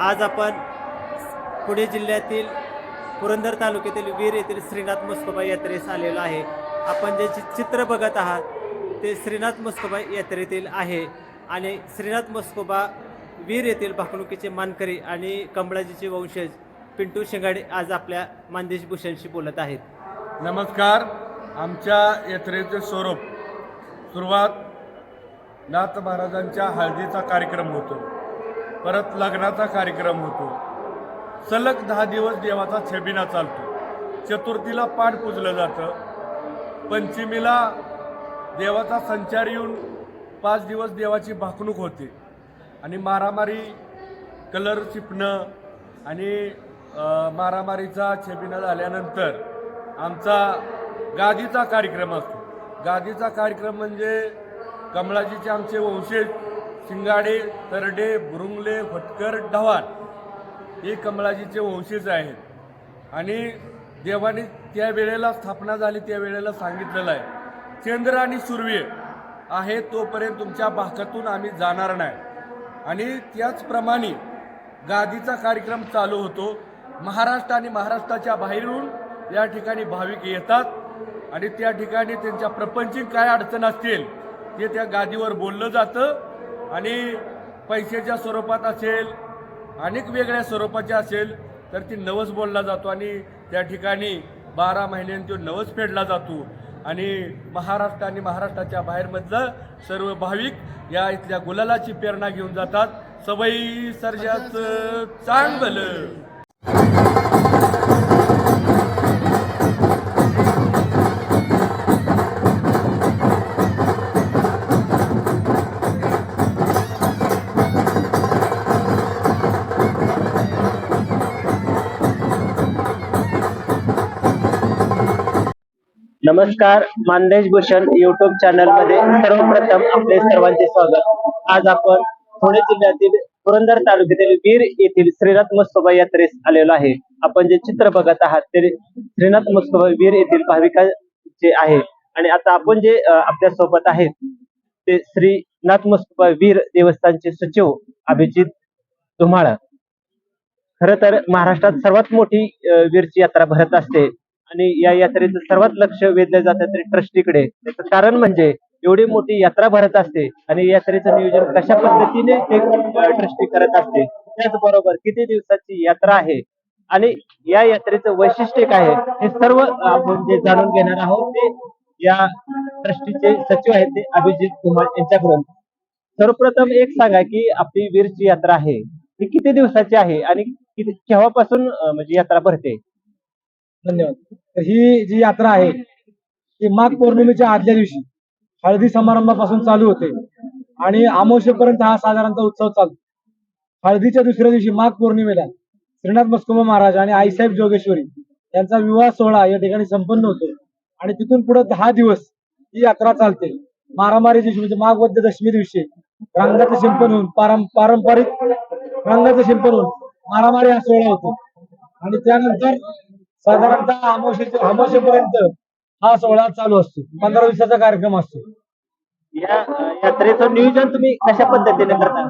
आज आपण पुणे जिल्ह्यातील पुरंदर तालुक्यातील वीर येथील श्रीनाथ मुस्कोबा यात्रेस आलेलो आहे. आपण जे चित्र बघत आहात ते श्रीनाथ मुस्कोबा यात्रेतील आहे आणि श्रीनाथ मुस्कोबा वीर येथील भाकणुकीचे मानकरी आणि कमळाजीचे वंशज पिंटू शिंगाडे आज आपल्या मानदेश भूषणशी बोलत आहेत. नमस्कार. आमच्या यात्रेचे स्वरूप सुरुवात नाथ महाराजांच्या हळदीचा कार्यक्रम होतो. परत लग्नाचा कार्यक्रम होतो. सलग दहा दिवस देवाचा छबिना चालतो. चतुर्थीला पाठ पूजलं जातं. पंचमीला देवाचा संचार येऊन पाच दिवस देवाची भाकणूक होते. आणि मारामारी कलर चिपणं आणि मारामारीचा छबिना झाल्यानंतर आमचा गादीचा कार्यक्रम असतो. गादीचा कार्यक्रम म्हणजे कमळाजीचे आमचे वंशज शिंगाडे तरडे बुरुंगले फटकर ढवाण हे कमळाजीचे वंशज आहेत. आणि देवाने त्या वेळेला स्थापना झाली त्या वेळेला सांगितलेलं आहे. चंद्र आणि सूर्य आहे तोपर्यंत तुमच्या भागातून आम्ही जाणार नाही. आणि त्याचप्रमाणे गादीचा कार्यक्रम चालू होतो. महाराष्ट्र आणि महाराष्ट्राच्या बाहेरून या ठिकाणी भाविक येतात. आणि त्या ठिकाणी त्यांच्या प्रपंचिक काय अडचण असतील ते त्या गादीवर बोललं जातं. आणि पैशाच्या स्वरूपात असेल अनेक वेगळ्या स्वरूपाचे असेल तर ती नवस बोलला जातो आणि त्या ठिकाणी बारा महिन्यांनी तो नवस फेडला जातो. आणि महाराष्ट्र आणि महाराष्ट्राच्या बाहेरमधलं सर्व भाविक या इथल्या गुलालाची प्रेरणा घेऊन जातात. सवयी सर्जाचं चांगलं. नमस्कार मानदेश भूषण युट्यूब चॅनलमध्ये सर्वप्रथम आपले सर्वांचे स्वागत. आज आपण पुणे जिल्ह्यातील पुरंदर तालुक्यातील वीर येथील श्रीनाथ मस्तोबा यात्रेस आलेलो आहे. आपण जे चित्र बघत आहात ते श्रीनाथ मस्तोबा वीर येथील भाविकांचे आहे आणि आता आपण जे आपल्यासोबत आहेत ते श्रीनाथ मस्तोबा वीर देवस्थानचे सचिव अभिजित धुमाळ. खर तर महाराष्ट्रात सर्वात मोठी वीरची यात्रा भरत असते. आणि या यात्रेचं सर्वात लक्ष वेधलं जातं तरी ट्रस्टीकडे. त्याचं कारण म्हणजे एवढी मोठी यात्रा भरत असते आणि यात्रेचं नियोजन कशा पद्धतीने ते ट्रस्टी करत असते त्याचबरोबर किती दिवसाची यात्रा आहे आणि या यात्रेचं वैशिष्ट्य काय आहे हे सर्व आपण जे जाणून घेणार आहोत ते या ट्रस्टीचे सचिव आहेत ते अभिजित कुमार यांच्याकडून. सर्वप्रथम एक सांगा की आपली वीरची यात्रा आहे ती किती दिवसाची आहे आणि किती केव्हापासून म्हणजे यात्रा भरते? धन्यवाद. तर ही जी यात्रा आहे ती माघ पौर्णिमेच्या आदल्या दिवशी हळदी समारंभापासून चालू होते. आणि आमोशेपर्यंत हा साधारणतः उत्सव चालतो. हळदीच्या दुसऱ्या दिवशी माघ पौर्णिमेला श्रीनाथ मस्कोबा महाराज आणि आईसाहेब जोगेश्वरी यांचा विवाह सोहळा या ठिकाणी संपन्न होतो. आणि तिथून पुढे दहा दिवस ही यात्रा चालते. मारामारी दिवशी म्हणजे माघ वद्य दशमी दिवशी रंगाचं शिंपण होऊन पारं पारंपरिक रंगाचं शिंपण होऊन मारामारी हा सोहळा होतो. आणि त्यानंतर साधारणतः अमावस्येच्या अमावस्येपर्यंत हा सोहळा चालू असतो. पंधरा दिवसाचा कार्यक्रम असतो. या यात्रेचं नियोजन तुम्ही कशा पद्धतीने करता?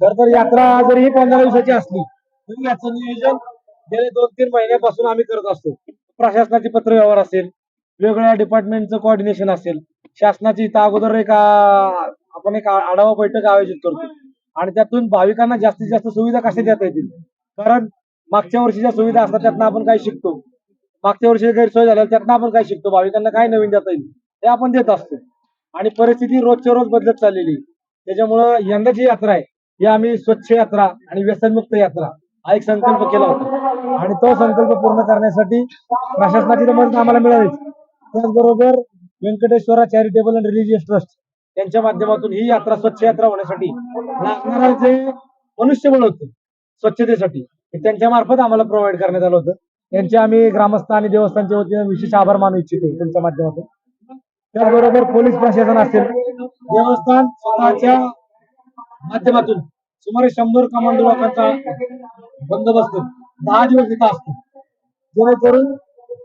खर तर यात्रा जरी ही पंधरा दिवसाची असली तरी याचं नियोजन गेले दोन तीन महिन्यापासून आम्ही करत असतो. प्रशासनाचे पत्र व्यवहार असेल वेगवेगळ्या डिपार्टमेंटचं कोऑर्डिनेशन असेल शासनाची इथं अगोदर एक आपण एक आढावा बैठक आयोजित करतो. आणि त्यातून भाविकांना जास्तीत जास्त सुविधा कशा देता येतील? कारण मागच्या वर्षी ज्या सुविधा असतात त्यातनं आपण काय शिकतो? मागच्या वर्षी गैरसोय झाल्या त्यातनं आपण काय शिकतो? भाविकांना काय नवीन देता येईल? हे आपण देत असतो. आणि परिस्थिती रोजच्या रोज बदलत चाललेली त्याच्यामुळं यंदा जी यात्रा आहे ही आम्ही स्वच्छ यात्रा आणि व्यसनमुक्त यात्रा हा एक संकल्प केला होता. आणि तो संकल्प पूर्ण करण्यासाठी प्रशासनाची तर मदत आम्हाला मिळालीच. त्याचबरोबर Venkateswara charitable and religious trust त्यांच्या माध्यमातून ही यात्रा स्वच्छ यात्रा होण्यासाठी लागणारा जे मनुष्यबळ होतं स्वच्छतेसाठी त्यांच्या मार्फत आम्हाला प्रोव्हाइड करण्यात आलं होतं. त्यांचे आम्ही ग्रामस्थ आणि देवस्थानच्या वतीने विशेष आभार मानू इच्छितो त्यांच्या माध्यमातून. त्याचबरोबर पोलीस प्रशासन असेल देवस्थान स्वतःच्या माध्यमातून सुमारे शंभर कमांडो लोकांचा बंदोबस्त दहा दिवस इथं असतो. जेणेकरून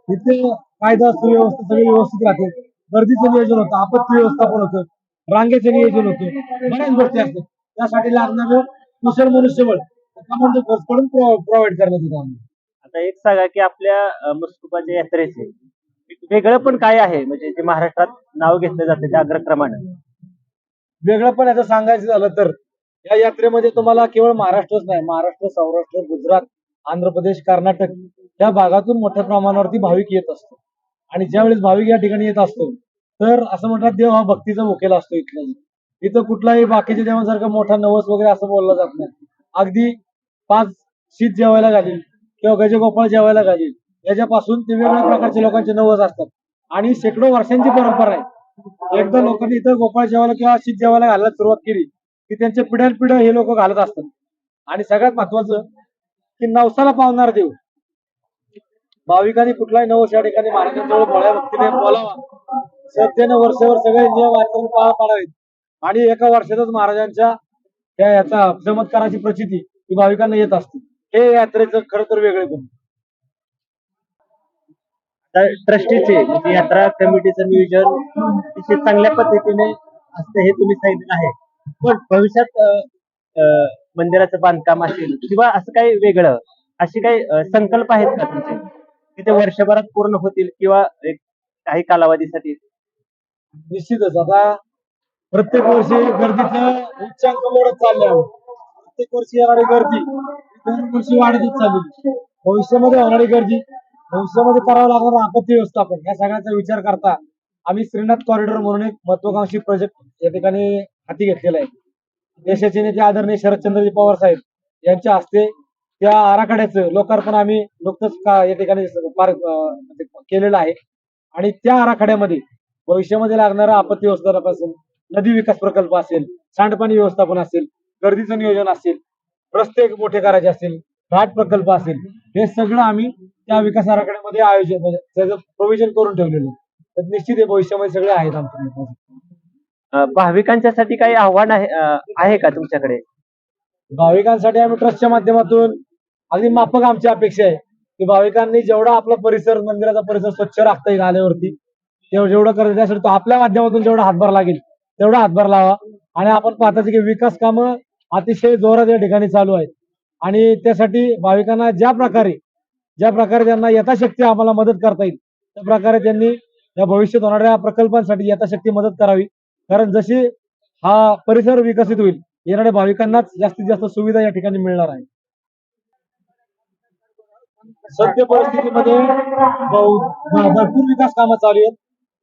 इथे कायदा सुव्यवस्था सगळी व्यवस्थित राहते. गर्दीचं नियोजन होतं आपत्ती व्यवस्थापन होतं रांगेचं नियोजन होतं बऱ्याच गोष्टी असतात. त्यासाठी लागणारं कुशल मनुष्यबळ करून प्रोव्हाइड करण्यात येतं आम्हाला. आता एक सांगा की आपल्या अ, मस्कोबाच्या यात्रेचे वेगळं पण काय आहे? म्हणजे जे महाराष्ट्रात नाव घेतलं जातं त्या अग्रक्रमानं. वेगळं पण याचं सांगायचं झालं तर या यात्रेमध्ये तुम्हाला केवळ महाराष्ट्रच नाही महाराष्ट्र सौराष्ट्र गुजरात आंध्र प्रदेश कर्नाटक या भागातून मोठ्या प्रमाणावरती भाविक येत असतो. आणि ज्यावेळेस भाविक या ठिकाणी येत असतो तर असं म्हणतात देव हा भक्तीचा भोकेला असतो इथला इथं कुठलाही बाकीच्या देवांसारखं मोठा नवस वगैरे असं बोललं जात नाही. अगदी पाच शीत जेवायला घालील किंवा गजगोपाळ जेवायला घालील याच्यापासून ते वेगवेगळ्या प्रकारचे लोकांचे नवस असतात. आणि शेकडो वर्षांची परंपरा आहे. एकदा लोकांनी इथं गोपाळ जेवायला किंवा शीत जेवायला घालायला सुरुवात केली की त्यांच्या पिढ्यान पिढ्या हे लोक घालत असतात. आणि सगळ्यात महत्वाचं की नवसाला पावणार देव. भाविकांनी कुठलाही नवस या ठिकाणी महाराजांजवळ बळ्या भक्तीने बोलावा. श्रद्धेनं वर्षभर सगळे नियम आचरण पार पाडावेत आणि एका वर्षातच महाराजांच्या त्या याचा चमत्काराची प्रचिती ही भाविकांना येत असते हे यात्रेचं खरं तर वेगळे पण ट्रस्टीचे म्हणजे यात्रा कमिटीचं नियोजन अतिशय चांगल्या पद्धतीने असतं हे तुम्ही सांगितलं आहे. पण भविष्यात मंदिराचं बांधकाम असेल किंवा असं काही वेगळं असे काही संकल्प आहेत का तुमचे? की ते वर्षभरात पूर्ण होतील किंवा एक काही कालावधीसाठी? निश्चितच. आता प्रत्येक वर्षी गर्दीचं उच्चांक चाललंय आहे. प्रत्येक वर्षी येणारी गर्दी दरवर्षी वाढतच चालली. भविष्यामध्ये होणारी गर्दी भविष्यामध्ये करावं लागणार आपत्ती व्यवस्थापन या सगळ्याचा विचार करता आम्ही श्रीनाथ कॉरिडॉर म्हणून एक महत्वाकांक्षी प्रोजेक्ट या ठिकाणी हाती घेतलेला आहे. देशाचे नेते आदरणीय शरदचंद्रजी पवार साहेब यांच्या हस्ते त्या आराखड्याचं लोकार्पण आम्ही नुकतंच का या ठिकाणी पार म्हणजे केलेलं आहे. आणि त्या आराखड्यामध्ये भविष्यामध्ये लागणारा आपत्ती व्यवस्थापन असेल नदी विकास प्रकल्प असेल सांडपाणी व्यवस्थापन असेल गर्दीचं नियोजन असेल रस्ते मोठे करायचे असतील घाट प्रकल्प असेल हे सगळं आम्ही त्या विकास आराखड्यामध्ये आयोजन म्हणजे त्याचं प्रोव्हिजन करून ठेवलेलं. तर निश्चित हे भविष्यामध्ये सगळे आहेत आमच्या भाविकांच्यासाठी काही आव्हान आहे का तुमच्याकडे? भाविकांसाठी आम्ही ट्रस्टच्या माध्यमातून अगदी माफक आमची अपेक्षा आहे की भाविकांनी जेवढा आपला परिसर मंदिराचा परिसर स्वच्छ राखता येईल आल्यावरती जेवढं करत त्यासाठी तो आपल्या माध्यमातून जेवढा हातभार लागेल तेवढा हातभार लावा. आणि आपण पाहताच की विकास कामं अतिशय जोरात या ठिकाणी चालू आहेत आणि त्यासाठी भाविकांना ज्या प्रकारे ज्या प्रकारे त्यांना यथाशक्ती आम्हाला मदत करता येईल त्या प्रकारे त्यांनी या भविष्यात होणाऱ्या प्रकल्पांसाठी यथाशक्ती मदत करावी. कारण जशी हा परिसर विकसित होईल येणाऱ्या भाविकांनाच जास्तीत जास्त सुविधा या ठिकाणी मिळणार आहे. सद्य परिस्थितीमध्ये भरपूर विकास कामं चालू आहेत.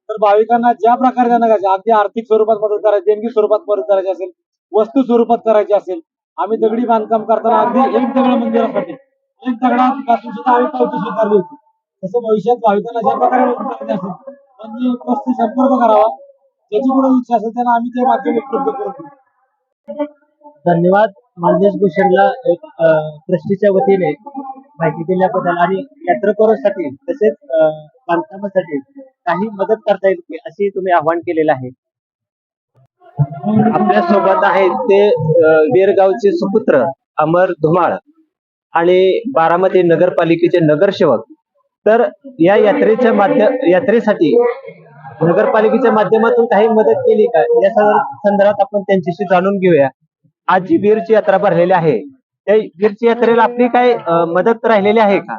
तर भाविकांना ज्या प्रकारे त्यांना अगदी आर्थिक स्वरूपात मदत करायची देणगी स्वरूपात मदत करायची असेल वस्तू स्वरूपात करायची असेल आम्ही दगडी बांधकाम करताना अगदी एक दगड मंदिरासाठी एक दगडापासून सुद्धा आम्ही पावती स्वीकारली होती. तसं भविष्यात भाविकांना ज्या प्रकारे असेल त्यांनी वस्तू संपर्क करावा त्याची कुठे इच्छा असेल त्यांना आम्ही ते माध्यम उपलब्ध करून धन्यवाद. मानदेश भूषणला एक ट्रस्टीच्या वतीने माहिती दिल्याबद्दल आणि यात्रेकरूंसाठी तसेच बांधकामासाठी काही मदत करता येईल अशी तुम्ही आव्हान केलेलं आहे? आपल्यासोबत आहेत ते बेरगावचे वीरगावचे सुपुत्र अमर धुमाळ आणि बारामती नगरपालिकेचे नगरसेवक. तर या यात्रेच्या माध्यम यात्रेसाठी नगरपालिकेच्या माध्यमातून काही मदत केली का? या संदर्भात आपण त्यांच्याशी जाणून घेऊया. आज जी बीरची यात्रा भरलेली आहे त्या बीरची यात्रेला आपली काय मदत राहिलेली आहे का?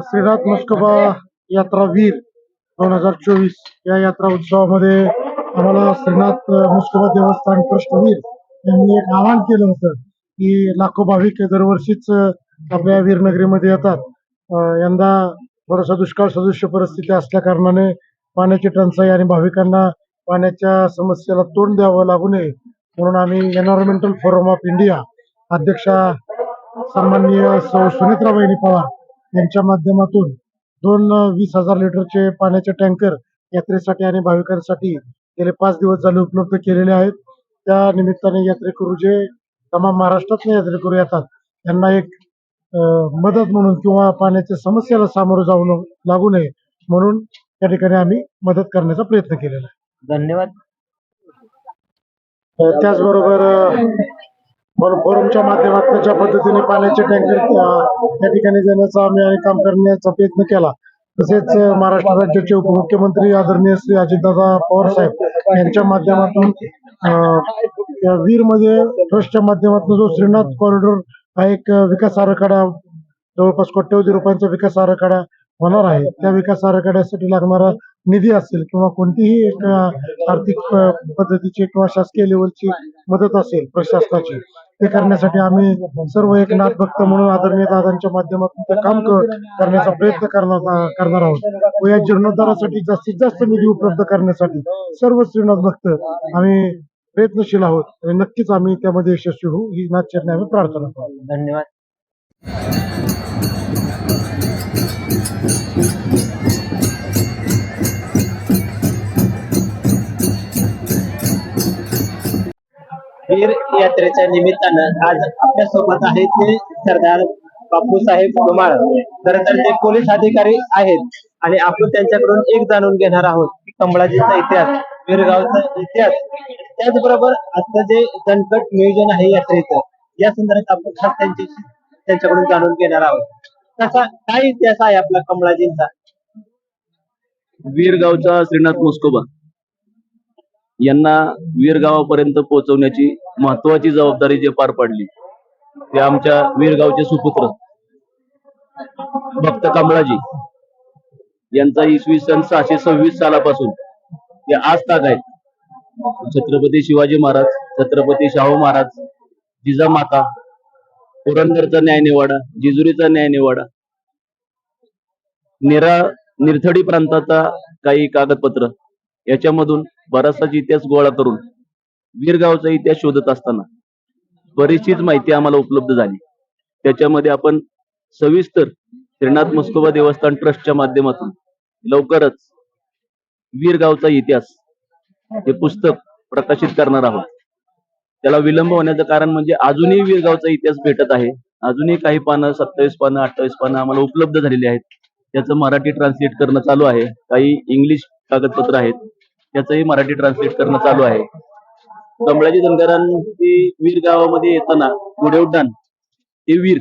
श्रीनाथ मुस्कबा यात्रा वीर दोन हजार चोवीस या यात्रा उत्सवामध्ये आम्हाला श्रीनाथ अ, देवस्थान ट्रस्ट वीर यांनी एक आवाहन केलं होतं की लाखो भाविक दरवर्षीच आपल्या वीरनगरीमध्ये येतात. यंदा थोडासा दुष्काळ सदृश्य परिस्थिती असल्या कारणाने पाण्याची टंचाई आणि भाविकांना पाण्याच्या समस्येला तोंड द्यावं लागू नये म्हणून आम्ही एन्व्हायरमेंटल फोरम ऑफ इंडिया अध्यक्षा सन्माननीय सौ सुनेत्रा वहिनी पवार यांच्या माध्यमातून दोन वीस हजार लिटरचे पाण्याचे टँकर यात्रेसाठी आणि भाविकांसाठी गेले पाच दिवस झाले उपलब्ध केलेले आहेत. त्या निमित्ताने यात्रेकरू जे तमाम महाराष्ट्रातले यात्रेकरू येतात. त्यांना एक मदत म्हणून किंवा पाण्याच्या समस्येला सामोरं जाऊ लागू नये म्हणून त्या ठिकाणी आम्ही मदत करण्याचा प्रयत्न केलेला आहे. धन्यवाद. त्याचबरोबर फोरमच्या माध्यमातून ज्या पद्धतीने पाण्याचे टँकर त्या ठिकाणी देण्याचा आम्ही आणि काम करण्याचा प्रयत्न केला तसेच महाराष्ट्र राज्याचे उपमुख्यमंत्री आदरणीय श्री अजितदादा पवार साहेब यांच्या माध्यमातून वीरमध्ये ट्रस्टच्या माध्यमातून जो श्रीनाथ कॉरिडॉर हा एक विकास आराखडा जवळपास कोट्यवधी रुपयांचा विकास आराखडा होणार आहे. त्या विकास आराखड्यासाठी लागणारा निधी असेल किंवा कोणतीही एक आर्थिक पद्धतीची किंवा शासकीय लेवलची मदत असेल प्रशासनाची ते करण्यासाठी आम्ही सर्व एक नाथ भक्त म्हणून आदरणीय दादांच्या माध्यमातून ते काम करण्याचा प्रयत्न करणार करणार आहोत. व या जीर्णोद्धारासाठी जास्तीत जास्त निधी उपलब्ध करण्यासाठी सर्व श्रीनाथ भक्त आम्ही प्रयत्नशील आहोत आणि नक्कीच आम्ही त्यामध्ये यशस्वी होऊ ही नाथचरणी आम्ही प्रार्थना करतो. धन्यवाद. वीर यात्रेच्या निमित्तानं आज आपल्यासोबत आहे ते सरदार बापूसाहेब धुमाळ खर तर ते पोलीस अधिकारी आहेत आणि आपण त्यांच्याकडून एक जाणून घेणार आहोत की कमळाजीचा इतिहास वीरगावचा इतिहास. त्याचबरोबर आता जे दणकट नियोजन आहे यात्रेचं या संदर्भात आपण खास त्यांच्याशी त्यांच्याकडून जाणून घेणार आहोत. कसा काय इतिहास आहे आपला कमळाजींचा? वीरगावचा श्रीनाथ मुस्कोबा. यांना वीरगावापर्यंत पोहोचवण्याची महत्वाची जबाबदारी जे पार पाडली ते आमच्या वीरगावचे सुपुत्र भक्त कमळाजी यांचा इसवी सन सहाशे सव्वीस सालापासून ते आज ताग आहेत. छत्रपती शिवाजी महाराज छत्रपती शाहू महाराज जिजामाता पुरंदरचा न्यायनिवाडा जिजुरीचा न्यायनिवाडा निरा निरथडी प्रांताचा काही कागदपत्र याच्यामधून बराचसा इतिहास गोळा करून वीरगावचा इतिहास शोधत असताना बरीचशीच माहिती आम्हाला उपलब्ध झाली. त्याच्यामध्ये आपण सविस्तर श्रीनाथ मुस्कोबा देवस्थान ट्रस्टच्या माध्यमातून लवकरच वीरगावचा इतिहास हे पुस्तक प्रकाशित करणार आहोत. त्याला विलंब होण्याचं कारण म्हणजे अजूनही वीरगावचा इतिहास भेटत आहे. अजूनही काही पानं सत्तावीस पानं अठ्ठावीस पानं आम्हाला उपलब्ध झालेली आहेत. त्याचं मराठी ट्रान्सलेट करणं चालू आहे. काही इंग्लिश कागदपत्र आहेत. त्याचंही मराठी ट्रान्सलेट करणं चालू आहे. कमळाजी धनगरांची वीर गावामध्ये येताना पुढे उड्डाण ते वीर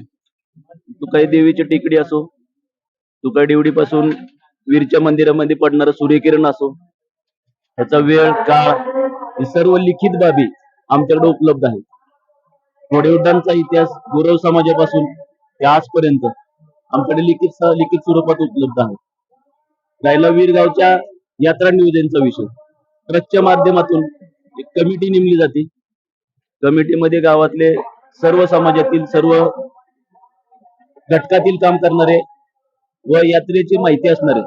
तुकाई देवीची टेकडी असो तुकाई देवडी पासून वीरच्या मंदिरामध्ये पडणारं सूर्यकिरण असो ह्याचा वेळ काळ हे सर्व लिखित बाबी आमच्याकडे उपलब्ध आहे घोडे उड्डाणचा इतिहास गौरव समाजापासून ते आजपर्यंत आमच्याकडे लिखित लिखित स्वरूपात उपलब्ध आहे. राहिला वीरगावच्या यात्रा नियोजनचा विषय. ट्रस्टच्या माध्यमातून एक कमिटी नेमली जाते. कमिटीमध्ये गावातले सर्व समाजातील सर्व घटकातील काम करणारे व यात्रेची माहिती असणारे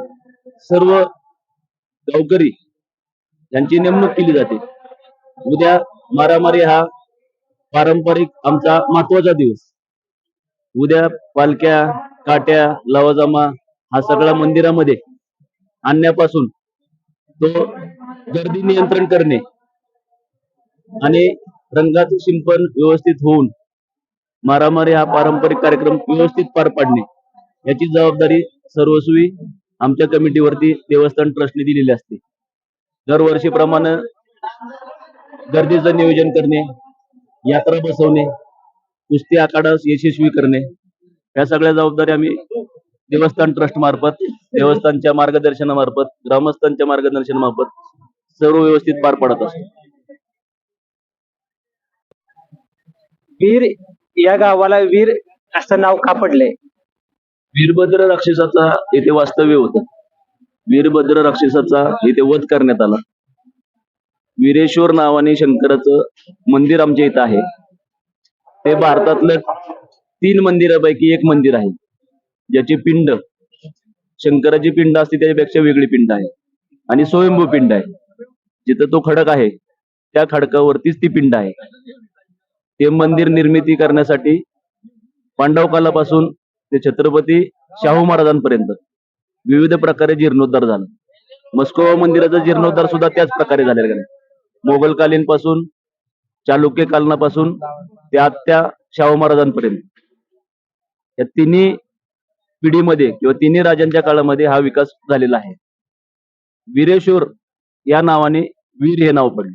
सर्व गावकरी यांची नेमणूक केली जाते. उद्या मारामारी हा पारंपरिक आमचा महत्त्वाचा दिवस. उद्या पालख्या काट्या लवाजामा हा सगळा मंदिरामध्ये आणण्यापासून तो गर्दी नियंत्रण करणे आणि रंगाचं शिंपण व्यवस्थित होऊन मारामारी हा पारंपरिक कार्यक्रम व्यवस्थित पार पाडणे याची जबाबदारी सर्वस्वी आमच्या कमिटीवरती देवस्थान ट्रस्टने दिलेली असते. दरवर्षीप्रमाणे गर्दीचं नियोजन करणे यात्रा बसवणे कुस्ती आखाडा यशस्वी करणे या सगळ्या जबाबदारी आम्ही देवस्थान ट्रस्ट मार्फत देवस्थानच्या मार्गदर्शनामार्फत ग्रामस्थांच्या मार्गदर्शनामार्फत सर्व व्यवस्थित पार पडत असतो. वीर या गावाला वीर असं नाव का पडलंय? वीरभद्र राक्षसाचा येथे वास्तव्य होतं. वीरभद्र राक्षसाचा येथे वध करण्यात आला. वीरेश्वर नावाने शंकराचं मंदिर आमच्या इथं आहे. ते भारतातलं तीन मंदिरापैकी एक मंदिर आहे. ज्याची पिंड शंकराची पिंड असते त्याच्यापेक्षा वेगळी पिंड आहे. आणि स्वयंभू पिंड आहे. जिथं तो खडक आहे त्या खडकावरतीच ती पिंड आहे. ते मंदिर निर्मिती करण्यासाठी पांडव कालापासून ते छत्रपती शाहू महाराजांपर्यंत विविध प्रकारे जीर्णोद्धार झाला. मस्कोवा मंदिराचा जीर्णोद्धार सुद्धा त्याच प्रकारे झालेला आहे. मोगलकालीन पासून चालुक्य कालनापासून ते आत्या शाहू महाराजांपर्यंत. या तिन्ही पिढीमध्ये किंवा तिन्ही राजांच्या काळामध्ये हा विकास झालेला आहे. वीरेश्वर या नावाने वीर हे नाव पडले.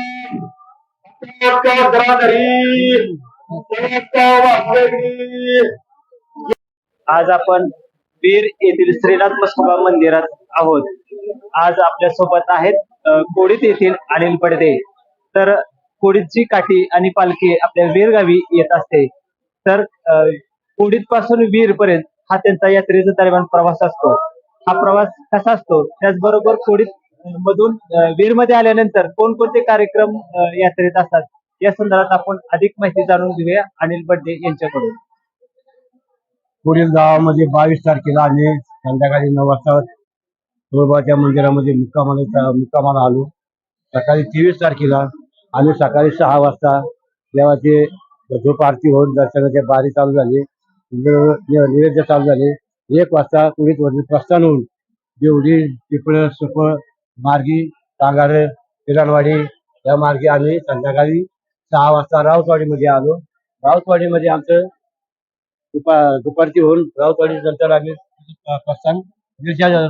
आज आपण बीर येथील श्रीनाथ मस्कोबा मंदिरात आहोत. आज आपल्यासोबत आहेत कोडीत येथील अनिल पडदे. तर कोडीतची काठी आणि पालखी आपल्या वीर गावी येत असते. तर कोडीत पासून वीर पर्यंत हा त्यांचा यात्रेचा दरम्यान प्रवास असतो. हा प्रवास कसा असतो? त्याचबरोबर कोडीत मधून वीरमध्ये आल्यानंतर कोणकोणते कार्यक्रम यात्रेत असतात? या संदर्भात आपण अधिक माहिती जाणून घेऊया अनिल बड्डे यांच्याकडून. पुढील गावामध्ये बावीस तारखेला आम्ही संध्याकाळी नऊ वाजता तुळबाच्या मंदिरामध्ये मुक्कामाला मुक्कामाला आलो. सकाळी तेवीस तारखेला आम्ही सकाळी सहा वाजता देवाचे धूप आरती होऊन दर्शनाचे बारी चालू झाली. नैवेद्य चालू झाले. एक वाजता पुढील वरती प्रस्थान होऊन देवडी पिपळ सुपळ मार्गी टांगारे किरणवाडी या मार्गे आम्ही संध्याकाळी सहा वाजता राऊतवाडीमध्ये आलो. राऊतवाडीमध्ये आमचं दुपा दुपारची होऊन राऊतवाडी नंतर आम्ही प्रसंग प्रस्थान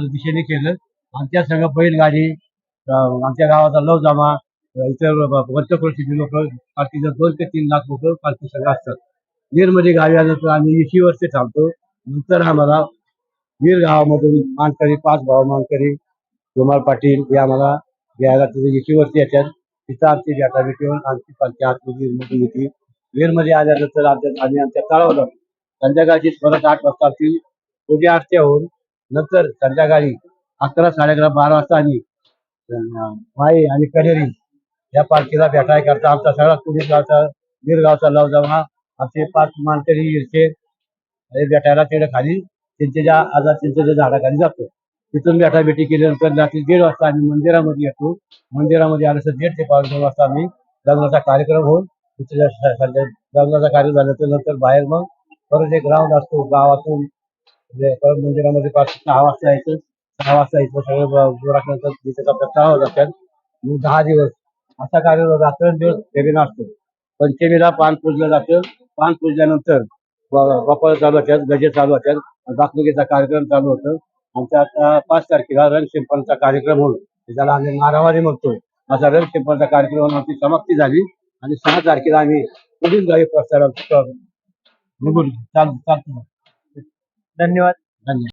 दिशेने केलं. आमच्या संघ बैलगाडी आमच्या गावाचा लव जमा इतर वर्तकृषीचे लोक पालखीचे दोन ते तीन लाख लोक पालखी संघ असतात. वीरमध्ये गावी आल्यानंतर आम्ही इशी वर्षे थांबतो. नंतर आम्हाला वीर गावामधून मानकरी पाच भाव मानकरी जोमार पाटील हे आम्हाला घ्यायला तिथे येशीवरती येतात. तिथं आमची भेटाभेटी होऊन आमची पालखी आतमध्ये मध्ये होती वेरमध्ये आल्यानंतर आमच्या आम्ही आमच्या तळावलं संध्याकाळची परत आठ वाजता आमची पूजा आरत्या होऊन नंतर संध्याकाळी अकरा साडे अकरा बारा वाजता आम्ही माई आणि कनेरी या पालखीला भेटाय करता. आमचा सगळा पुढील गावचा वीरगावचा लव जमा आमचे पाच मानकरी इरचे भेटायला तिकडे खाली. ज्या आजार त्यांच्या झाडाखाली जातो. तिथून भेटाभेटी केल्यानंतर रात्री दीड वाजता आम्ही मंदिरामध्ये येतो. मंदिरामध्ये आल्यानंतर दीड ते पाच दोन वाजता आम्ही लग्नाचा कार्यक्रम होऊन तिथल्या स- संध्या- लग्नाचा कार्यक्रम नंतर बाहेर मग परत एक ग्राउंड असतो गावातून. म्हणजे परत मंदिरामध्ये पाच सहा वाजता यायचं. सहा वाजता यायचं सगळं जोरानंतर तिथे आपल्या तळावर जातात मग दहा दिवस असा कार्यक्रम रात्रंदिवस वेगळा असतो. पंचमीला पान पूजलं जातं. पान पूजल्यानंतर वापर चालू होत्यात गजे चालू होत्यात. दाखलुकीचा कार्यक्रम चालू होतं. आमच्या आता पाच तारखेला रंगशिंपणचा कार्यक्रम होऊन ज्याला आम्ही मारामारी म्हणतो असा रंगशिंपणचा कार्यक्रम होऊन आमची समाप्ती झाली. आणि सहा तारखेला आम्ही पुढील गावी प्रस्ताव निघून चाल चालतो धन्यवाद. धन्यवाद.